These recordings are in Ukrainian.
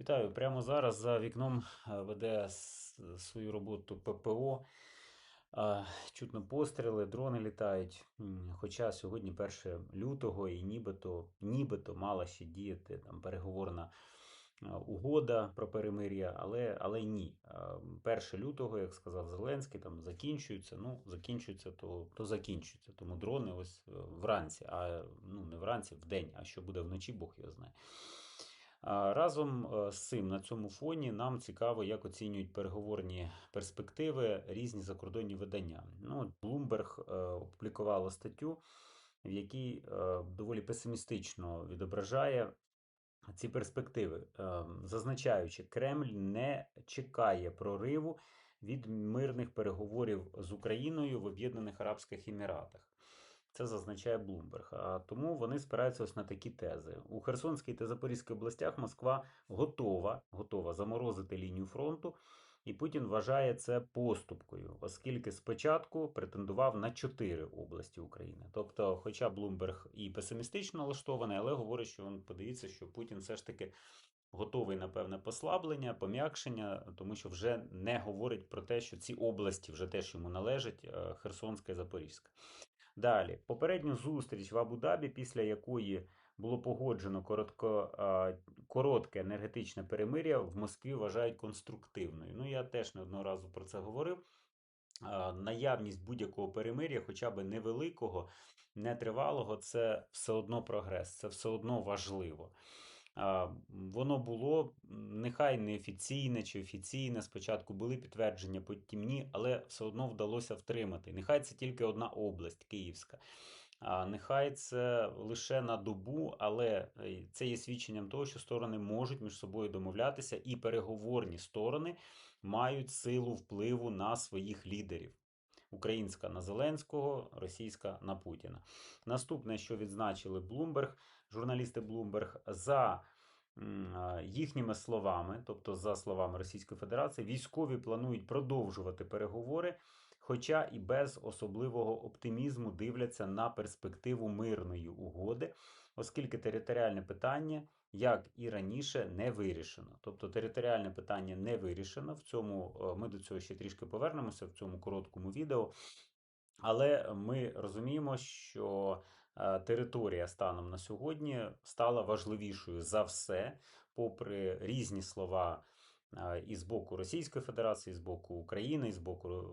Вітаю! Прямо зараз за вікном е, веде свою роботу ППО. Е, Чутно постріли, дрони літають. Хоча сьогодні 1 лютого і нібито, нібито мала ще діяти там переговорна е, угода про перемир'я, але, але ні. Е, 1 лютого, як сказав Зеленський, там закінчується. Ну, закінчується, то, то закінчується. Тому дрони ось вранці, а ну не вранці, вдень, а що буде вночі, Бог його знає. Разом е, з цим на цьому фоні нам цікаво, як оцінюють переговорні перспективи різні закордонні видання. Ну, Bloomberg е, опублікувало статтю, в якій е, доволі песимістично відображає ці перспективи, зазначаючи, Кремль не чекає прориву від мирних переговорів з Україною в Об'єднаних Арабських Еміратах. Це зазначає Bloomberg. А тому вони спираються ось на такі тези. У Херсонській та Запорізькій областях Москва готова, готова заморозити лінію фронту, і Путін вважає це поступкою, оскільки спочатку претендував на чотири області України. Тобто, хоча Bloomberg і песимістично налаштований, але говорить, що він подивіться, що Путін все ж таки готовий на певне послаблення, пом'якшення, тому що вже не говорить про те, що ці області вже теж йому належать е, Херсонська і Запорізька. Далі, попередню зустріч в Абу-Дабі, після якої було погоджено коротко, коротке енергетичне перемир'я, в Москві вважають конструктивною. Ну, я теж не одного разу про це говорив. Наявність будь-якого перемир'я, хоча б невеликого, нетривалого, це все одно прогрес, це все одно важливо. Воно було нехай не офіційне чи офіційне. Спочатку були підтвердження, потім ні, але все одно вдалося втримати. Нехай це тільки одна область Київська. Нехай це лише на добу, але е, це є свідченням того, що сторони можуть між собою домовлятися, і переговорні сторони мають силу впливу на своїх лідерів. Українська на Зеленського, російська на Путіна. Наступне, що відзначили Bloomberg, журналісти Bloomberg, за їхніми словами, тобто за словами Російської Федерації, військові планують продовжувати переговори, хоча і без особливого оптимізму дивляться на перспективу мирної угоди, оскільки територіальне питання, як і раніше, не вирішено. Тобто територіальне питання не вирішено. В цьому е, ми до цього ще трішки повернемося в цьому короткому відео. Але ми розуміємо, що е, територія станом на сьогодні стала важливішою за все, попри різні слова е, і з боку Російської Федерації, і з боку України, і з боку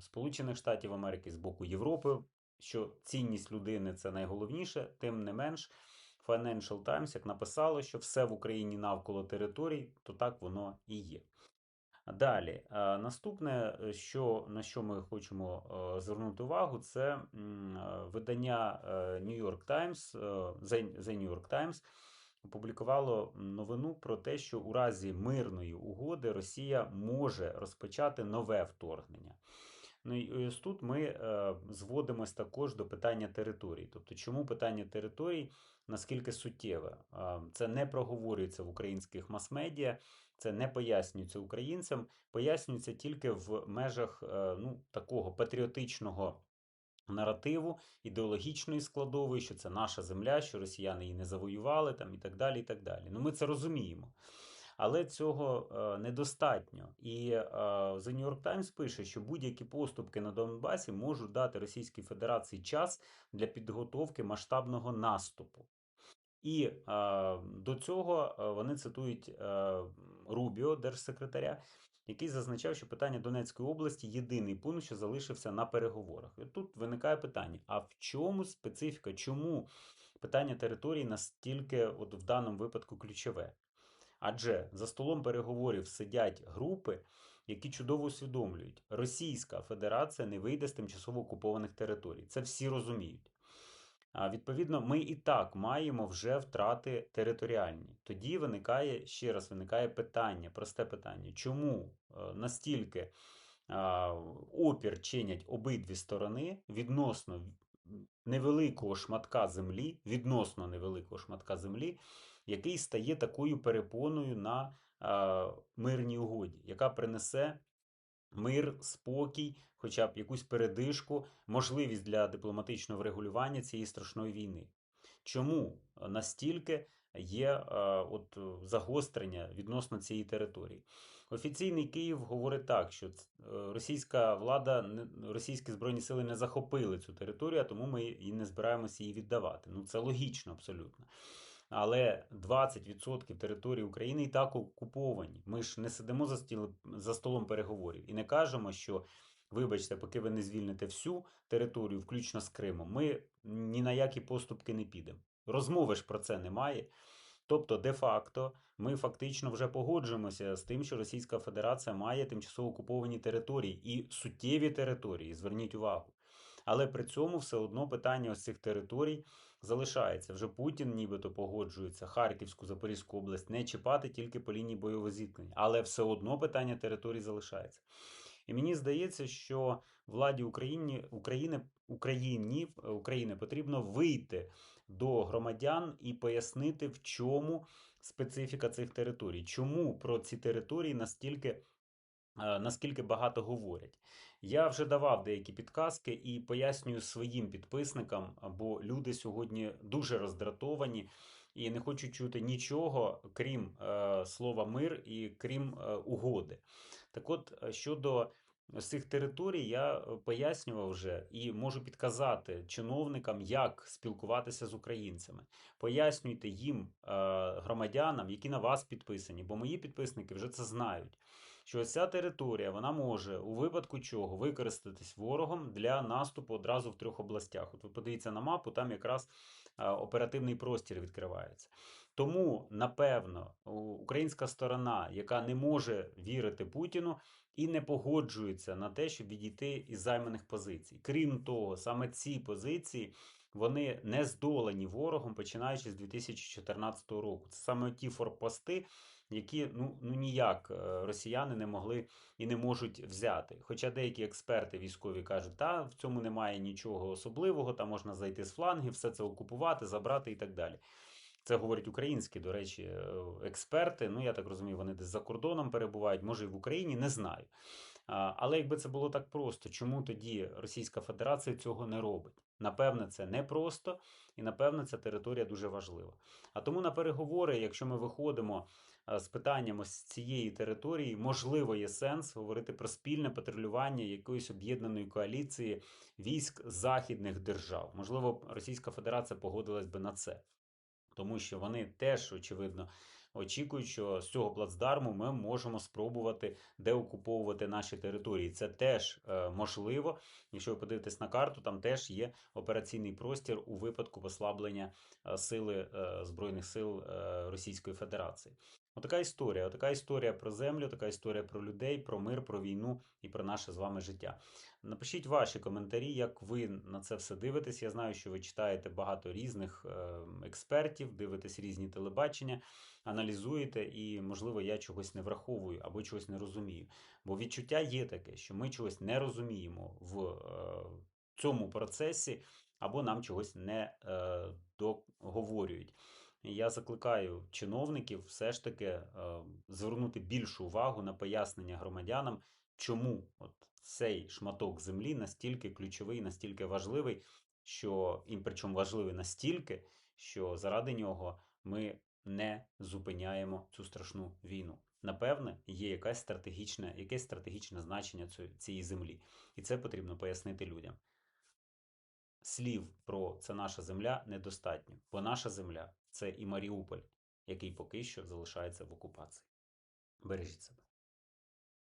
Сполучених Штатів Америки, і з боку Європи, що цінність людини це найголовніше, тим не менш. Financial Times, як написало, що все в Україні навколо територій, то так воно і є. Далі, е, наступне, е, що, на що ми хочемо е, звернути увагу, це видання New York Times, The New York Times опублікувало новину про те, що у разі мирної угоди Росія може розпочати нове вторгнення. Ну і ось тут ми е, зводимось також до питання територій. Тобто, чому питання територій наскільки суттєве? Е, Це не проговорюється в українських мас-медіа, це не пояснюється українцям, пояснюється тільки в межах е, ну, такого патріотичного наративу, ідеологічної складової, що це наша земля, що росіяни її не завоювали, там, і так далі. і так далі. Ну, ми це розуміємо. Але цього е, недостатньо. І е, The New York Times пише, що будь-які поступки на Донбасі можуть дати Російській Федерації час для підготовки масштабного наступу. І е, до цього вони цитують Рубіо, держсекретаря, який зазначав, що питання Донецької області єдиний пункт, що залишився на переговорах. І тут виникає питання: а в чому специфіка? Чому питання території настільки, от в даному випадку, ключове? Адже за столом переговорів сидять групи, які чудово усвідомлюють, Російська Федерація не вийде з тимчасово окупованих територій. Це всі розуміють. А відповідно, ми і так маємо вже втрати територіальні. Тоді виникає ще раз виникає питання, просте питання, чому е, настільки опір чинять обидві сторони відносно невеликого шматка землі, відносно невеликого шматка землі, який стає такою перепоною на мирній угоді, яка принесе мир, спокій, хоча б якусь передишку, можливість для дипломатичного врегулювання цієї страшної війни. Чому настільки є е, от, загострення відносно цієї території. Офіційний Київ говорить так, що е, російська влада, російські збройні сили не захопили цю територію, а тому ми і не збираємося її віддавати. Ну це логічно абсолютно. Але 20% території України і так окуповані. Ми ж не сидимо за, стіл, за столом переговорів і не кажемо, що вибачте, поки ви не звільните всю територію, включно з Кримом, ми ні на які поступки не підемо. Розмови ж про це немає. Тобто, де-факто, ми фактично вже погоджуємося з тим, що Російська Федерація має тимчасово окуповані території і суттєві території, зверніть увагу. Але при цьому все одно питання ось цих територій залишається. Вже Путін нібито погоджується Харківську, Запорізьку область не чіпати тільки по лінії бойового зіткнення. Але все одно питання територій залишається. І мені здається, що владі Україні, України, Україні, України потрібно вийти до громадян і пояснити, в чому специфіка цих територій, чому про ці території настільки, е, наскільки багато говорять. Я вже давав деякі підказки і пояснюю своїм підписникам, бо люди сьогодні дуже роздратовані і не хочуть чути нічого, крім е, слова мир і крім е, угоди. Так от, е, щодо з цих територій, я е, пояснював вже і можу підказати чиновникам, як спілкуватися з українцями. Пояснюйте їм, е, громадянам, які на вас підписані, бо мої підписники вже це знають. Що ця територія вона може у випадку чого використатись ворогом для наступу одразу в трьох областях. От ви подивіться на мапу, там якраз е, оперативний простір відкривається. Тому, напевно, українська сторона, яка не може вірити Путіну і не погоджується на те, щоб відійти із займаних позицій. Крім того, саме ці позиції вони не здолані ворогом, починаючи з 2014 року. Це саме ті форпости, які ну, ну ніяк е, росіяни не могли і не можуть взяти. Хоча деякі експерти військові кажуть, та в цьому немає нічого особливого, там можна зайти з флангів, все це окупувати, забрати і так далі. Це говорять українські, до речі, е, експерти. Ну, я так розумію, вони десь за кордоном перебувають, може і в Україні, не знаю. Але якби це було так просто, чому тоді Російська Федерація цього не робить? Напевне, це непросто, і напевне, ця територія дуже важлива. А тому на переговори, якщо ми виходимо е, з питанням ось цієї території, можливо, є сенс говорити про спільне патрулювання якоїсь об'єднаної коаліції військ західних держав. Можливо, Російська Федерація погодилась би на це. Тому що вони теж, очевидно, очікують, що з цього плацдарму ми можемо спробувати деокуповувати наші території. Це теж е, можливо. Якщо ви подивитесь на карту, там теж є операційний простір у випадку послаблення е, сили е, Збройних сил Російської Федерації. Отака історія. Отака історія про землю, така історія про людей, про мир, про війну і про наше з вами життя. Напишіть ваші коментарі, як ви на це все дивитесь. Я знаю, що ви читаєте багато різних е, експертів, дивитесь різні телебачення, аналізуєте, і, можливо, я чогось не враховую або чогось не розумію. Бо відчуття є таке, що ми чогось не розуміємо в е, цьому процесі, або нам чогось не е, договорюють. Я закликаю чиновників все ж таки е, звернути більшу увагу на пояснення громадянам, чому от цей шматок землі настільки ключовий, настільки важливий, що і причому важливий настільки, що заради нього ми не зупиняємо цю страшну війну. Напевне, є якась стратегічне, якесь стратегічне значення цієї землі, і це потрібно пояснити людям. Слів про це наша земля недостатньо, бо наша земля це і Маріуполь, який поки що залишається в окупації. Бережіть себе.